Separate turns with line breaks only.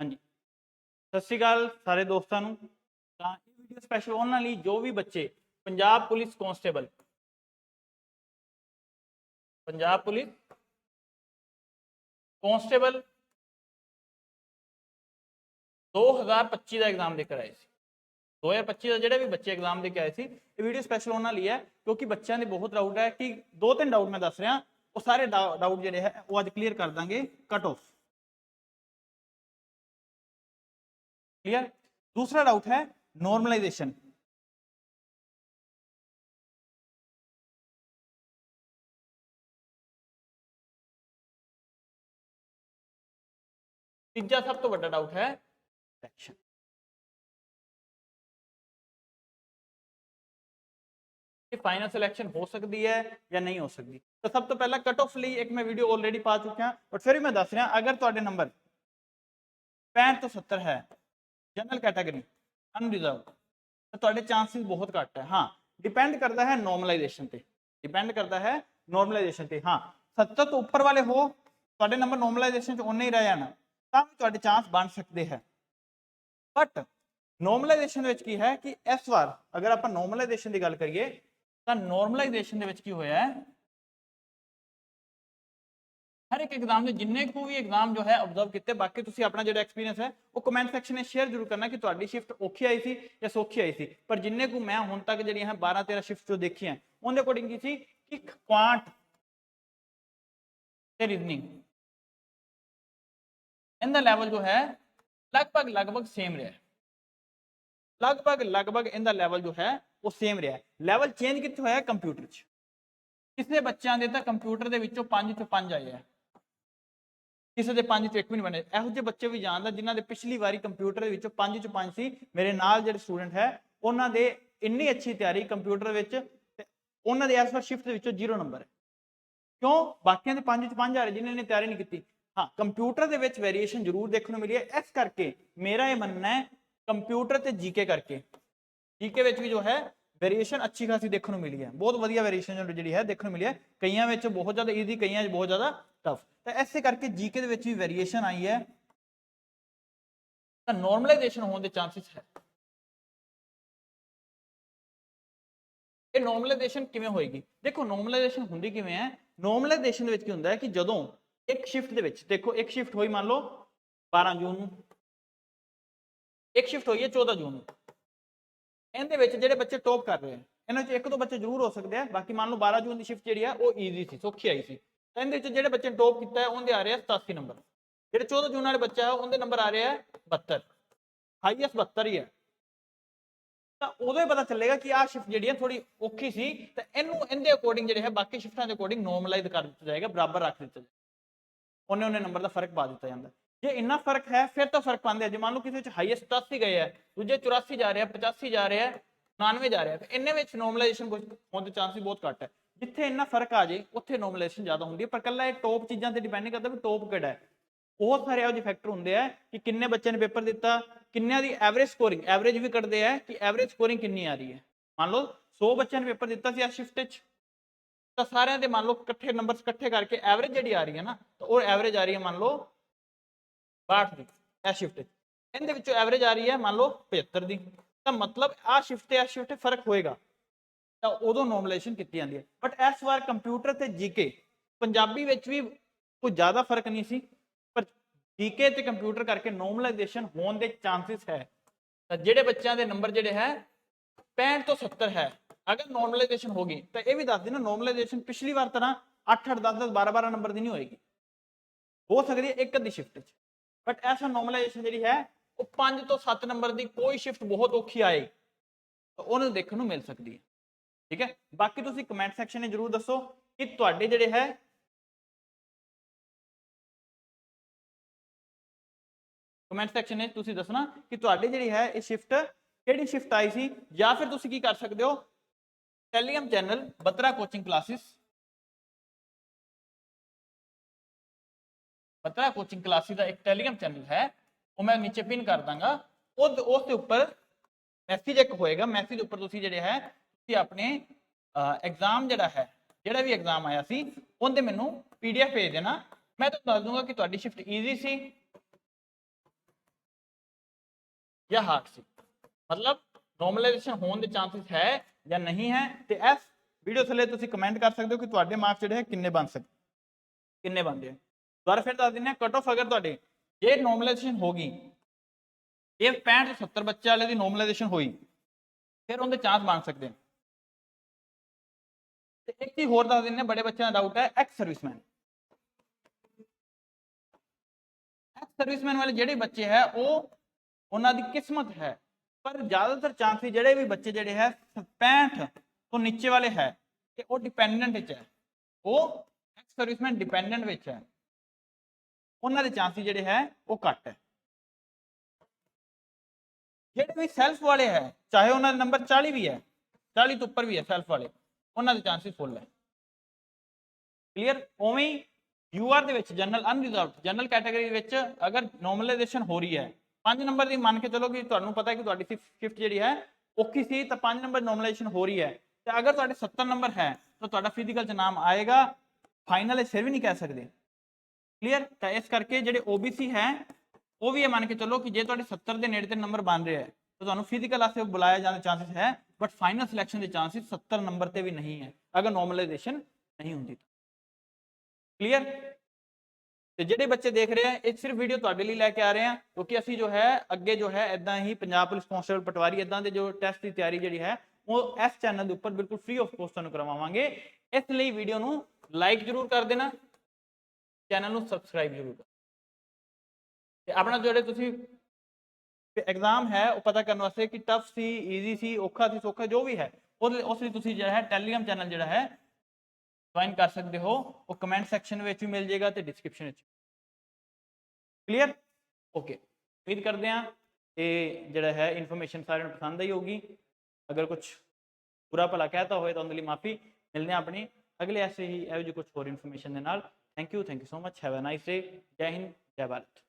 ਹਾਂਜੀ। ਸਤਿ ਸ਼੍ਰੀ ਅਕਾਲ ਸਾਰੇ ਦੋਸਤਾਂ ਨੂੰ। ਤਾਂ ਇਹ ਵੀਡੀਓ ਸਪੈਸ਼ਲ ਉਹਨਾਂ ਲਈ ਜੋ ਵੀ ਬੱਚੇ, Punjab police constable Punjab police constable 2025 ਦਾ ਐਗਜ਼ਾਮ ਦੇ ਕੇ ਆਏ ਸੀ 2025 ਦਾ ਜਿਹੜੇ ਵੀ ਬੱਚੇ ਐਗਜ਼ਾਮ ਦੇ ਕੇ ਆਏ ਸੀ, ਇਹ ਵੀਡੀਓ ਸਪੈਸ਼ਲ ਉਹਨਾਂ ਲਈ ਹੈ ਕਿਉਂਕਿ ਬੱਚਿਆਂ ਦੇ ਬਹੁਤ ਡਾਊਟ ਹੈ ਕਿ ਦੋ ਤਿੰਨ ਡਾਊਟ ਮੈਂ ਦੱਸ ਰਿਹਾ, ਉਹ ਸਾਰੇ ਡਾਊਟ ਜਿਹੜੇ ਹੈ, ਉਹ ਅੱਜ ਕਲੀਅਰ ਕਰ ਦਾਂਗੇ ਕਟ ਆਫ क्लियर दूसरा डाउट है नॉर्मलाइजेशन तीजा सब तो बड़ा डाउट है सिलेक्शन फाइनल सिलेक्शन हो सकती है या नहीं हो सकती तो सब तो पहला कट ऑफ ਲਈ ਇੱਕ ਮੈਂ ਵੀਡੀਓ ਆਲਰੇਡੀ ਪਾ ਚੁੱਕਿਆ ਬਟ ਫਿਰ ਵੀ ਮੈਂ ਦੱਸ ਰਿਹਾ ਅਗਰ ਤੁਹਾਡੇ ਨੰਬਰ 65 ਤੋਂ 70 ਹੈ ਜਨਰਲ ਕੈਟਾਗਰੀ ਅਨਰਿਜ਼ਰਵ ਤਾਂ ਤੁਹਾਡੇ ਚਾਂਸਸ ਬਹੁਤ ਘੱਟ ਹੈ। ਹਾਂ ਡਿਪੈਂਡ ਕਰਦਾ ਹੈ ਨੋਰਮਲਾਈਜੇਸ਼ਨ ਤੇ। ਡਿਪੈਂਡ ਕਰਦਾ ਹੈ ਨੋਰਮਲਾਈਜੇਸ਼ਨ ਤੇ। ਹਾਂ 70 ਤੋਂ ਉੱਪਰ ਵਾਲੇ ਹੋ, ਤੁਹਾਡੇ ਨੰਬਰ ਨੋਰਮਲਾਈਜੇਸ਼ਨ ਚ ਉਨੇ ਹੀ ਰਹਿ ਜਾਣਾ, ਤਾਂ ਵੀ ਤੁਹਾਡੇ ਚਾਂਸ ਬਣ ਸਕਦੇ ਹੈ। ਬਟ ਨੋਰਮਲਾਈਜੇਸ਼ਨ ਵਿੱਚ ਕੀ ਹੈ ਕਿ ਇਸ ਵਾਰ ਅਗਰ ਆਪਾਂ ਨੋਰਮਲਾਈਜੇਸ਼ਨ ਦੀ ਗੱਲ ਕਰੀਏ, ਤਾਂ ਨੋਰਮਲਾਈਜੇਸ਼ਨ ਦੇ ਵਿੱਚ ਕੀ ਹੋਇਆ ਹੈ? ਹਰ ਇੱਕ ਐਗਜ਼ਾਮ ਦੇ ਜਿੰਨੇ ਕੋ ਵੀ ਐਗਜ਼ਾਮ ਜੋ ਹੈ ਆਬਜ਼ਰਵ ਕੀਤੇ ਬਾਕੀ ਤੁਸੀਂ ਆਪਣਾ ਜਿਹੜਾ ਐਕਸਪੀਰੀਅੰਸ ਹੈ ਉਹ ਕਮੈਂਟ ਸੈਕਸ਼ਨ ਵਿੱਚ ਸ਼ੇਅਰ ਜ਼ਰੂਰ ਕਰਨਾ ਕਿ ਤੁਹਾਡੀ ਸ਼ਿਫਟ ਔਖੀ ਆਈ ਸੀ ਜਾਂ ਸੌਖੀ ਆਈ ਸੀ ਪਰ ਜਿੰਨੇ ਕੋ ਮੈਂ ਹੁਣ ਤੱਕ ਜਿਹੜੀਆਂ ਹੈ 12 13 ਸ਼ਿਫਟ ਜੋ ਦੇਖੀਆਂ ਉਹਦੇ ਅਕੋਰਡਿੰਗ ਕੀ ਸੀ ਕਿ ਕੁਆਂਟ ਤੇ ਰੀਜ਼ਨਿੰਗ ਇਹਦਾ ਲੈਵਲ ਜੋ ਹੈ ਲਗਭਗ ਲਗਭਗ ਸੇਮ ਰਿਹਾ ਹੈ। ਲਗਭਗ ਲਗਭਗ ਇਹਦਾ ਲੈਵਲ ਜੋ ਹੈ ਉਹ ਸੇਮ ਰਿਹਾ ਲੈਵਲ ਚੇਂਜ ਕਿੱਥੇ ਹੋਇਆ ਕੰਪਿਊਟਰ 'ਚ ਕਿਸੇ ਬੱਚਿਆਂ ਦੇ ਤਾਂ ਕੰਪਿਊਟਰ ਦੇ ਵਿੱਚੋਂ 5 ਚੋਂ 5 ਆਏ ਆ ਕਿਸੇ ਦੇ 5 ਚੋਂ ਇੱਕ ਵੀ ਨਹੀਂ ਬਣੇ। ਇਹੋ ਜਿਹੇ ਬੱਚੇ ਵੀ ਜਾਣਦਾ ਜਿਨ੍ਹਾਂ ਦੇ ਪਿਛਲੀ ਵਾਰੀ ਕੰਪਿਊਟਰ ਦੇ ਵਿੱਚੋਂ 5 ਚੋਂ 5 ਸੀ। ਮੇਰੇ ਨਾਲ ਜਿਹੜੇ ਸਟੂਡੈਂਟ ਹੈ, ਉਹਨਾਂ ਦੇ ਇੰਨੀ ਅੱਛੀ ਤਿਆਰੀ ਕੰਪਿਊਟਰ ਵਿੱਚ ਤੇ ਉਹਨਾਂ ਦੇ ਇਸ ਵਾਰ ਸ਼ਿਫਟ ਦੇ ਵਿੱਚੋਂ 0 ਨੰਬਰ ਹੈ। ਕਿਉਂ? ਬਾਕੀਆਂ ਦੇ 5 ਚ 5 ਆ ਰਹੇ, ਜਿਨ੍ਹਾਂ ਨੇ ਤਿਆਰੀ ਨਹੀਂ ਕੀਤੀ। ਹਾਂ, ਕੰਪਿਊਟਰ ਦੇ ਵਿੱਚ ਵੇਰੀਏਸ਼ਨ ਜ਼ਰੂਰ ਦੇਖਣ ਨੂੰ ਮਿਲੀ ਹੈ ਇਸ ਕਰਕੇ ਮੇਰਾ ਇਹ ਮੰਨਣਾ ਹੈ, ਕੰਪਿਊਟਰ ਤੇ ਜੀਕੇ ਕਰਕੇ। ਜੀਕੇ ਵਿੱਚ ਵੀ ਜੋ ਹੈ ਵੇਰੀਏਸ਼ਨ ਅੱਛੀ ਖਾਸੀ ਦੇਖਣ ਨੂੰ ਮਿਲੀ ਹੈ। ਬਹੁਤ ਵਧੀਆ ਵੇਰੀਏਸ਼ਨ ਜਿਹੜੀ ਹੈ, ਦੇਖਣ ਨੂੰ ਮਿਲੀ ਹੈ। ਕਈਆਂ ਵਿੱਚ ਬਹੁਤ ਜ਼ਿਆਦਾ ਈਜ਼ੀ ਕਈਆਂ ਵਿੱਚ ਬਹੁਤ ਜ਼ਿਆਦਾ ਟਫ ਤਾਂ ਐਸੇ ਕਰਕੇ ਜੀਕੇ ਦੇ ਵਿੱਚ ਵੀ ਵੇਰੀਏਸ਼ਨ ਆਈ ਹੈ। ਤਾਂ ਨਾਰਮਲਾਈਜੇਸ਼ਨ ਹੋਣ ਦੇ ਚਾਂਸਸ ਹੈ। ਇਹ ਨਾਰਮਲਾਈਜੇਸ਼ਨ ਕਿਵੇਂ ਹੋਏਗੀ? ਦੇਖੋ ਨਾਰਮਲਾਈਜੇਸ਼ਨ ਹੁੰਦੀ ਕਿਵੇਂ ਹੈ? ਨਾਰਮਲਾਈਜੇਸ਼ਨ ਦੇ ਵਿੱਚ ਕੀ ਹੁੰਦਾ ਹੈ ਕਿ ਜਦੋਂ ਇੱਕ ਸ਼ਿਫਟ ਦੇ ਵਿੱਚ, ਦੇਖੋ, ਇੱਕ ਸ਼ਿਫਟ ਹੋਈ ਮੰਨ ਲਓ 12 ਜੂਨ ਨੂੰ। ਇੱਕ ਸ਼ਿਫਟ ਹੋਈ ਹੈ 14 ਜੂਨ ਨੂੰ। ਇਹਦੇ ਵਿੱਚ ਜਿਹੜੇ ਬੱਚੇ ਟੌਪ ਕਰ ਰਹੇ ਆ ਇਹਨਾਂ 'ਚ ਇੱਕ ਦੋ ਬੱਚੇ ਜ਼ਰੂਰ ਹੋ ਸਕਦੇ ਆ ਬਾਕੀ ਮੰਨ ਲਓ 12 ਜੂਨ ਦੀ ਸ਼ਿਫਟ ਜਿਹੜੀ ਆ ਉਹ ਈਜ਼ੀ ਸੀ, ਸੌਖੀ ਆਈ ਸੀ। ਤਾਂ ਇਹਦੇ ਵਿੱਚ ਜਿਹੜੇ ਬੱਚੇ ਨੇ ਟੌਪ ਕੀਤਾ ਹੈ, ਉਹਦੇ ਆ ਰਹੇ ਆ 87 ਨੰਬਰ ਜਿਹੜੇ 14 ਜੂਨ ਵਾਲੇ ਬੱਚਾ ਹੈ, ਉਹਦੇ ਨੰਬਰ ਆ ਰਿਹਾ ਆ 72 ਹਾਈਐਸਟ 72 ਹੀ ਹੈ। ਤਾਂ ਉਦੋਂ ਹੀ ਪਤਾ ਚੱਲੇਗਾ ਕਿ ਆਹ ਸ਼ਿਫਟ ਜਿਹੜੀ ਹੈ ਥੋੜੀ ਔਖੀ ਸੀ, ਤਾਂ ਇਹਨੂੰ ਇਹਦੇ ਅਕੋਰਡਿੰਗ ਜਿਹੜੇ ਹੈ, ਬਾਕੀ ਸ਼ਿਫਟਾਂ ਦੇ ਅਕੋਰਡਿੰਗ ਨੋਰਮਲਾਈਜ਼ ਕਰ ਦਿੱਤਾ ਜਾਏਗਾ, ਬਰਾਬਰ ਰੱਖ ਦਿੱਤਾ ਜਾਏਗਾ। ਉਹਨੇ ਉਹਨੇ ਨੰਬਰ ਦਾ ਫ਼ਰਕ ਪਾ ਦਿੱਤਾ ਜਾਂਦਾ। ਜੇ ਇੰਨਾ ਫ਼ਰਕ ਹੈ, ਫਿਰ ਤਾਂ ਫ਼ਰਕ ਪਾਉਂਦੇ ਆ। ਜੇ ਮੰਨ ਲਓ ਕਿਸੇ ਵਿੱਚ ਹਾਈਐਸਟ 87 ਗਏ ਹੈ, ਦੂਜੇ 84 ਜਾ ਰਿਹਾ 85 ਜਾ ਰਿਹਾ 99 ਜਾ ਰਿਹਾ ਫਿਰ ਇੰਨੇ ਵਿੱਚ ਨੋਰਮਲਾਈਜੇਸ਼ਨ ਹੋਣ ਦੇ ਚਾਂਸ ਵੀ ਬਹੁਤ ਘੱਟ ਹੈ। ਜਿੱਥੇ ਇੰਨਾ ਫ਼ਰਕ ਆ ਜੇ, ਉੱਥੇ ਨੋਰਮਲਾਈਜੇਸ਼ਨ ਜ਼ਿਆਦਾ ਹੁੰਦੀ ਹੈ। ਪਰ ਕੱਲਾ ਇਹ ਟੌਪ ਚੀਜ਼ਾਂ ਤੇ ਡਿਪੈਂਡ ਕਰਦਾ ਵੀ ਟੌਪ ਕਿਹੜਾ ਹੈ। ਬਹੁਤ ਸਾਰੇ ਇਹੋ ਜਿਹੇ ਫੈਕਟਰ ਹੁੰਦੇ ਆ ਕਿ ਕਿੰਨੇ ਬੱਚਿਆਂ ਨੇ ਪੇਪਰ ਦਿੱਤਾ, ਕਿੰਨਿਆਂ ਦੀ ਐਵਰੇਜ ਸਕੋਰਿੰਗ ਐਵਰੇਜ ਵੀ ਕੱਢਦੇ ਆ ਕਿ ਐਵਰੇਜ ਸਕੋਰਿੰਗ ਕਿੰਨੀ ਆ ਰਹੀ ਹੈ। ਮੰਨ ਲਓ 100 ਬੱਚਿਆਂ ਨੇ ਪੇਪਰ ਦਿੱਤਾ ਸੀ ਆ ਸ਼ਿਫਟ 'ਚ, ਤਾਂ ਸਾਰਿਆਂ ਦੇ ਮੰਨ ਲਓ ਇਕੱਠੇ ਨੰਬਰਸ ਇਕੱਠੇ ਕਰਕੇ ਐਵਰੇਜ ਜਿਹੜੀ ਆ ਰਹੀ ਹੈ ਨਾ, ਤਾਂ ਉਹ ਐਵਰੇਜ ਆ ਰਹੀ ਹੈ ਮੰਨ ਲਓ 62 ਦੀ, ਇਹ ਸ਼ਿਫਟ 'ਚ। ਇਹਦੇ ਵਿੱਚੋਂ ਐਵਰੇਜ ਆ ਰਹੀ ਹੈ ਮੰਨ ਲਓ 75 ਦੀ। ਤਾਂ ਮਤਲਬ ਆ ਸ਼ਿਫਟ ਤੇ ਆ ਸ਼ਿਫਟ ਫ਼ਰਕ ਹੋਏਗਾ। ਤਾਂ ਉਦੋਂ ਨੋਰਮਲਾਈਜੇਸ਼ਨ ਕੀਤੀ ਜਾਂਦੀ ਹੈ। ਬਟ ਇਸ ਵਾਰ ਕੰਪਿਊਟਰ ਤੇ ਜੀਕੇ ਪੰਜਾਬੀ ਵਿੱਚ ਵੀ ਕੋਈ ਜ਼ਿਆਦਾ ਫ਼ਰਕ ਨਹੀਂ ਸੀ, ਪਰ ਜੀਕੇ ਤੇ ਕੰਪਿਊਟਰ ਕਰਕੇ ਨੋਰਮਲਾਈਜੇਸ਼ਨ ਹੋਣ ਦੇ ਚਾਂਸਸ ਹੈ। ਤਾਂ ਜਿਹੜੇ ਬੱਚਿਆਂ ਦੇ ਨੰਬਰ ਜਿਹੜੇ ਹੈ 65 ਤੋਂ 70 ਹੈ। ਅਗਰ ਨੋਰਮਲਾਈਜੇਸ਼ਨ ਹੋ ਗਈ, ਤਾਂ ਇਹ ਵੀ ਦੱਸ ਦੇਣਾ ਨੋਰਮਲਾਈਜੇਸ਼ਨ ਪਿਛਲੀ ਵਾਰ ਤਰ੍ਹਾਂ 8 8 10 10 12 12 ਨੰਬਰ ਦੀ ਨਹੀਂ ਹੋਏਗੀ। ਹੋ ਸਕਦੀ ਹੈ ਇੱਕ ਅੱਧੀ ਸ਼ਿਫਟ 'ਚ ਬਟ ਐਸਾ ਨੋਰਮਲਾਈਜੇਸ਼ਨ ਜਿਹੜੀ ਹੈ, ਉਹ 5 ਤੋਂ 7 ਨੰਬਰ ਦੀ ਕੋਈ ਸ਼ਿਫਟ ਬਹੁਤ ਔਖੀ ਆਏ ਤਾਂ ਉਹਨੂੰ ਦੇਖਣ ਨੂੰ ਮਿਲ ਸਕਦੀ ਹੈ। ਠੀਕ ਹੈ ਬਾਕੀ ਤੁਸੀਂ ਕਮੈਂਟ ਸੈਕਸ਼ਨ 'ਚ ਜਰੂਰ ਦੱਸੋ ਕਿ ਤੁਹਾਡੇ ਜਿਹੜੇ ਹੈ ਕਮੈਂਟ ਸੈਕਸ਼ਨ 'ਚ ਤੁਸੀਂ ਦੱਸਣਾ ਕਿ ਤੁਹਾਡੀ ਜਿਹੜੀ ਹੈ ਇਹ ਸ਼ਿਫਟ ਕਿਹੜੀ ਸ਼ਿਫਟ ਆਈ ਸੀ ਜਾਂ ਫਿਰ ਤੁਸੀਂ ਕੀ ਕਰ ਸਕਦੇ ਹੋ Telegram channel Batra coaching classes Batra coaching classes ਦਾ ਇੱਕ ਟੈਲੀਗ੍ਰਾਮ ਚੈਨਲ ਹੈ ਉਹ ਮੈਂ ਨੀਚੇ ਪਿਨ ਕਰ ਦਾਂਗਾ ਉਹ ਉਸ ਦੇ ਉੱਪਰ ਮੈਸੇਜ ਇੱਕ ਹੋਏਗਾ ਮੈਸੇਜ ਉੱਪਰ ਤੁਸੀਂ ਜਿਹੜੇ ਹੈ ਤੁਸੀਂ ਆਪਣੇ ਐਗਜ਼ਾਮ ਜਿਹੜਾ ਹੈ, ਜਿਹੜਾ ਵੀ ਐਗਜ਼ਾਮ ਆਇਆ ਸੀ, ਉਹਦੇ ਮੈਨੂੰ ਪੀਡੀਐਫ ਭੇਜ ਦੇਣਾ। ਮੈਂ ਤੁਹਾਨੂੰ ਦੱਸ ਦੂੰਗਾ ਕਿ ਤੁਹਾਡੀ ਸ਼ਿਫਟ ਈਜ਼ੀ ਸੀ ਜਾਂ ਹਾਰਡ ਸੀ। ਮਤਲਬ ਨੋਰਮਲਾਈਜੇਸ਼ਨ ਹੋਣ ਦੇ ਚਾਂਸਸ ਹੈ ਜਾਂ ਨਹੀਂ ਹੈ ਤੇ ਇਸ ਵੀਡੀਓ ਥੱਲੇ ਤੁਸੀਂ ਕਮੈਂਟ ਕਰ ਸਕਦੇ ਹੋ ਕਿ ਤੁਹਾਡੇ ਮਾਰਕਸ ਜਿਹੜੇ ਹੈ ਕਿੰਨੇ ਬਣ ਸਕਦੇ ਕਿੰਨੇ ਬਣਦੇ ਆ ਦੁਬਾਰਾ ਫਿਰ ਦੱਸ ਦਿੰਦੇ ਆ ਕਟ ਆਫ ਅਗਰ ਤੁਹਾਡੇ, ਜੇ ਨੋਰਮਲਾਈਜੇਸ਼ਨ ਹੋ ਗਈ ਇਹ 65 ਤੋਂ 70 ਬੱਚੇ ਵਾਲੇ ਦੀ ਨੋਰਮਲਾਈਜੇਸ਼ਨ ਹੋਈ, ਫਿਰ ਉਹਦੇ ਚਾਂਸ ਬਣ ਸਕਦੇ ਨੇ। ਤੇ ਇੱਕ ਹੀ ਹੋਰ ਦੱਸ ਦਿੰਦੇ ਬੜੇ ਬੱਚਿਆਂ ਦਾ ਡਾਊਟ ਹੈ ਐਕਸ ਸਰਵਿਸਮੈਨ ਐਕਸ ਸਰਵਿਸਮੈਨ ਵਾਲੇ ਜਿਹੜੇ ਬੱਚੇ ਹੈ, ਉਹ ਉਹਨਾਂ ਦੀ ਕਿਸਮਤ ਹੈ, ਪਰ ਜ਼ਿਆਦਾਤਰ ਚਾਂਸਸ ਜਿਹੜੇ ਵੀ ਬੱਚੇ ਜਿਹੜੇ ਹੈ 65 ਤੋਂ ਨੀਚੇ ਵਾਲੇ ਹੈ ਕਿ ਉਹ ਡਿਪੈਂਡੈਂਟ ਵਿੱਚ ਹੈ। ਉਹ ਐਕਸ ਸਰਵਿਸਮੈਨ ਡਿਪੈਂਡੈਂਟ ਵਿੱਚ ਹੈ। ਉਹਨਾਂ ਦੇ ਚਾਂਸਸ ਜਿਹੜੇ ਹੈ, ਉਹ ਘੱਟ ਹੈ। ਜਿਹੜੇ ਵੀ ਸੈਲਫ ਵਾਲੇ ਹੈ, ਚਾਹੇ ਉਹਨਾਂ ਦਾ ਨੰਬਰ 40 ਵੀ ਹੈ 40 ਤੋਂ ਉੱਪਰ ਵੀ ਹੈ ਸੈਲਫ ਵਾਲੇ। ਉਹਨਾਂ ਦੇ ਚਾਂਸਸ ਫੁੱਲ ਹੈ। ਕਲੀਅਰ ਉਵੇਂ ਯੂਆਰ ਦੇ ਵਿੱਚ ਜਨਰਲ ਅਨਰਿਜ਼ਰਵਡ ਜਨਰਲ ਕੈਟਾਗਰੀ ਵਿੱਚ ਅਗਰ ਨੋਰਮਲਾਈਜੇਸ਼ਨ ਹੋ ਰਹੀ ਹੈ 5 ਨੰਬਰ ਦੀ ਮੰਨ ਕੇ ਚਲੋ ਕਿ ਤੁਹਾਨੂੰ ਪਤਾ ਹੈ ਕਿ ਤੁਹਾਡੀ ਸ਼ਿਫਟ ਜਿਹੜੀ ਹੈ, ਔਖੀ ਸੀ, ਤਾਂ 5 ਨੰਬਰ ਨੋਰਮਲਾਈਜੇਸ਼ਨ ਹੋ ਰਹੀ ਹੈ। ਤੇ ਅਗਰ ਤੁਹਾਡੇ 70 ਨੰਬਰ ਹੈ, ਤਾਂ ਤੁਹਾਡਾ ਫਿਜ਼ੀਕਲ ਚ ਨਾਮ ਆਏਗਾ ਫਾਈਨਲ ਫਿਰ ਵੀ ਨਹੀਂ ਕਹਿ ਸਕਦੇ। ਕਲੀਅਰ ਤਾਂ ਇਸ ਕਰਕੇ ਜਿਹੜੇ OBC ਹੈ, ਉਹ ਵੀ ਇਹ ਮੰਨ ਕੇ ਚੱਲੋ ਕਿ ਜੇ ਤੁਹਾਡੇ 70 ਦੇ ਨੇੜੇ ਤੇ ਨੰਬਰ ਬਣ ਰਿਹਾ ਹੈ ਤਾਂ ਤੁਹਾਨੂੰ ਫਿਜ਼ੀਕਲ ਵਾਸਤੇ ਬੁਲਾਇਆ ਜਾਣ ਦੇ ਚਾਂਸਸ ਹੈ ਬਟ ਫਾਈਨਲ ਸਿਲੈਕਸ਼ਨ ਦੇ ਚਾਂਸਸ 70 ਨੰਬਰ ਤੇ ਵੀ ਨਹੀਂ ਹੈ, ਅਗਰ ਨੋਰਮਲਾਈਜੇਸ਼ਨ ਨਹੀਂ ਹੁੰਦੀ ਤਾਂ। ਕਲੀਅਰ ਤੇ ਜਿਹੜੇ ਬੱਚੇ ਦੇਖ ਰਹੇ ਆ, ਇਹ ਸਿਰਫ ਵੀਡੀਓ ਤੁਹਾਡੇ ਲਈ ਲੈ ਕੇ ਆ ਰਹੇ ਆ, ਕਿਉਂਕਿ ਅਸੀਂ ਜੋ ਹੈ, ਅੱਗੇ ਜੋ ਹੈ ਇਦਾਂ ਹੀ ਪੰਜਾਬ ਪੁਲਿਸ ਕਾਂਸਟੇਬਲ ਪਟਵਾਰੀ ਇਦਾਂ ਦੇ ਜੋ ਟੈਸਟ ਦੀ ਤਿਆਰੀ ਜਿਹੜੀ ਹੈ, ਉਹ ਇਸ ਚੈਨਲ ਦੇ ਉੱਪਰ ਬਿਲਕੁਲ ਫ੍ਰੀ ਆਫ ਕੋਸਟ ਤੁਹਾਨੂੰ ਕਰਵਾਵਾਂਗੇ। ਇਸ ਲਈ ਵੀਡੀਓ ਨੂੰ ਲਾਈਕ ਜ਼ਰੂਰ ਕਰ ਦੇਣਾ ਚੈਨਲ ਨੂੰ ਸਬਸਕ੍ਰਾਈਬ ਜ਼ਰੂਰ ਕਰ। ਤੇ ਆਪਣਾ ਜਿਹੜੇ ਤੁਸੀਂ ਐਗਜ਼ਾਮ ਹੈ, ਉਹ ਪਤਾ ਕਰਨ ਵਾਸਤੇ ਕਿ ਟਫ ਸੀ ਈਜ਼ੀ ਸੀ, ਔਖਾ ਸੀ, ਸੌਖਾ, ਜੋ ਵੀ ਹੈ, ਉਹਦੇ ਉਸ ਲਈ ਤੁਸੀਂ ਜਿਹੜਾ ਹੈ ਟੈਲੀਗ੍ਰਾਮ ਚੈਨਲ ਜਿਹੜਾ ਹੈ ਜੁਆਇਨ ਕਰ ਸਕਦੇ ਹੋ। ਉਹ ਕਮੈਂਟ ਸੈਕਸ਼ਨ ਵਿੱਚ ਵੀ ਮਿਲ ਜਾਏਗਾ ਤੇ ਡਿਸਕ੍ਰਿਪਸ਼ਨ ਵਿੱਚ ਕਲੀਅਰ ਓਕੇ ਉਮੀਦ ਕਰਦੇ ਹਾਂ ਇਹ ਜਿਹੜਾ ਹੈ ਇਨਫੋਰਮੇਸ਼ਨ ਸਾਰਿਆਂ ਨੂੰ ਪਸੰਦ ਆਈ ਹੋਗੀ ਅਗਰ ਕੁਝ ਬੁਰਾ ਭਲਾ ਕਹਿਤਾ ਹੋਵੇ ਤਾਂ ਉਹਦੇ ਲਈ ਮਾਫੀ ਮਿਲਦੇ ਹਾਂ ਆਪਣੀ। ਅਗਲੇ ਐਸੇ ਹੀ ਇਹੋ ਜਿਹੀ ਕੁਝ ਹੋਰ ਇਨਫੋਰਮੇਸ਼ਨ ਦੇ ਨਾਲ। Thank you thank you so much have a nice day ਜੈ ਹਿੰਦ ਜੈ ਭਾਰਤ